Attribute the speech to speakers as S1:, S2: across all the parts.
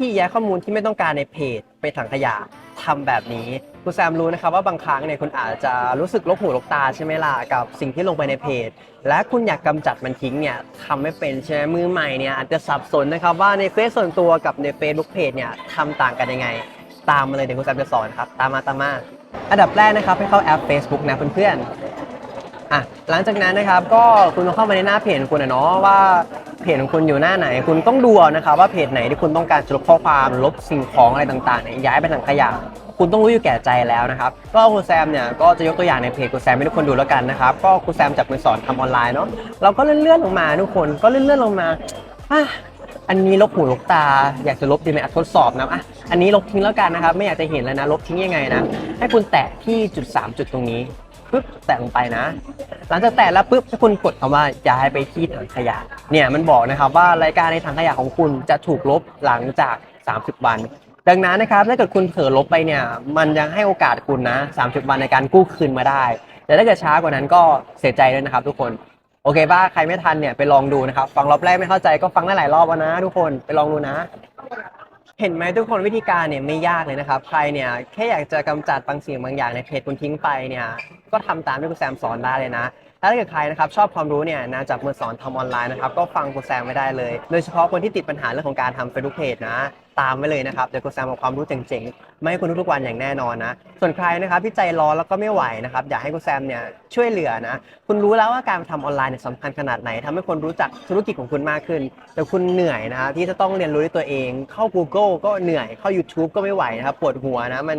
S1: ธีย้ายข้อมูลที่ไม่ต้องการในเพจไปถังขยะทำแบบนี้คุณแซมรู้นะครับว่าบางครั้งเนี่ยคุณอาจจะรู้สึกลกหูลกตาใช่ไหมล่ะกับสิ่งที่ลงไปในเพจ และคุณอยากกำจัดมันทิ้งเนี่ยทำไม่เป็นใช่ไหมมือใหม่เนี่ยอาจจะสับสนนะครับว่าในเฟซส่วนตัวกับใน Facebook Page เนี่ยทำต่างกันยังไง ตามมาเลยเดี๋ยวคุณแซมจะสอนครับตามมาตามมา อันดับแรกนะครับให้เข้าแอป Facebook นะเพื่อนๆอะหลังจากนั้นนะครับก็คุณต้องเข้ามาในหน้าเพจของคุณนะเนาะว่า เพจของคุณอยู่หน้าไหน คุณต้องดูเอานะครับว่าเพจไหนที่คุณต้องการจะลบข้อความลบสิ่งของอะไรต่างๆเนี่ยย้ายไปถังขยะคุณต้องรู้อยู่แก่ใจแล้วนะครับก็คุณแซมเนี่ยก็จะยกตัวอย่างในเพจคุณแซมให้ทุกคนดูแล้วกันนะครับก็คุณแซมจับมือสอนทำออนไลน์เนาะเราก็เลื่อนๆลงมาทุกคนก็เลื่อนๆลงมาอะอันนี้ลบหูลบตา อยากจะลบดีไหมอะทดสอบนะอะอันนี้ลบทิ้งแล้วกันนะครับ ไม่อยากจะเห็นแล้วนะ ลบทิ้งยังไงนะ ให้คุณแตะที่จุด 3 จุดตรงนี้ ปึ๊บแตะลงไปนะ หลังจากแตะแล้วปุ๊บให้คุณกดคำว่าย้ายไปที่ถังขยะ เนี่ยมันบอกนะครับว่ารายการในถังขยะของคุณจะถูกลบหลังจาก 30 วัน ดังนั้นนะครับถ้าเกิดคุณเผลอลบไปเนี่ย มันยังให้โอกาสคุณนะ 30 วันในการกู้คืนมาได้ แต่ถ้าเกิดช้ากว่านั้นก็เสียใจด้วยนะครับ ทุกคนโอเคป่ะใครไม่ทันเนี่ยไปลองดูนะครับ ฟังรอบแรกไม่เข้าใจก็ฟังได้หลายรอบนะ ทุกคนไปลองดูนะ เห็นไหมทุกคนวิธีการเนี่ยไม่ยากเลยนะครับ ใครเนี่ยแค่อยากจะกำจัดบางสิ่งบางอย่างในเพจคุณทิ้งไปเนี่ยก็ทำตามที่คุณแซมสอนได้เลยนะถ้าเกิดใครนะครับชอบความรู้เนี่ยนะจากมือสอนทำออนไลน์นะครับก็ฟังคุณแซมไม่ได้เลย โดยเฉพาะคนที่ติดปัญหาเรื่องของการทำเฟซบุ๊กเพจนะ ตามไว้เลยนะครับเดี๋ยวคุณแซมเอาความรู้เจ๋งๆมาให้คุณทุกๆวันอย่างแน่นอนนะ ส่วนใครนะครับที่ใจร้อนแล้วก็ไม่ไหวนะครับอยากให้คุณแซมเนี่ยช่วยเหลือนะ คุณรู้แล้วว่าการทำออนไลน์เนี่ยสำคัญขนาดไหนทำให้คนรู้จักธุรกิจของคุณมากขึ้น แต่คุณเหนื่อยนะที่จะต้องเรียนรู้ด้วยตัวเอง เข้า Google ก็เหนื่อยเข้า YouTube ก็ไม่ไหวนะครับปวดหัวนะมัน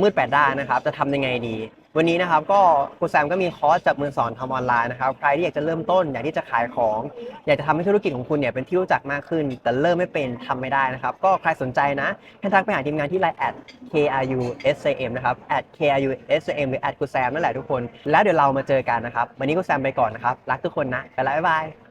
S1: มืดแปดด้านนะครับจะทำยังไงดี วันนี้นะครับก็คุณแซมก็มีคอร์สจับมือสอนทำออนไลน์นะครับใครที่อยากจะเริ่มต้นอยากที่จะขายของ อยากจะทำให้ธุรกิจของคุณเนี่ยเป็นที่รู้จักมากขึ้น แต่เริ่มไม่เป็นทำไม่ได้นะครับ ก็ใครสนใจนะให้ทักไปหาทีมงานที่ line at krusam นะครับ at krusam หรือ at คุณแซมนั่นแหละทุกคน แล้วเดี๋ยวเรามาเจอกันนะครับ วันนี้คุณแซมไปก่อนนะครับ รักทุกคนนะไปแล้วบ๊ายบาย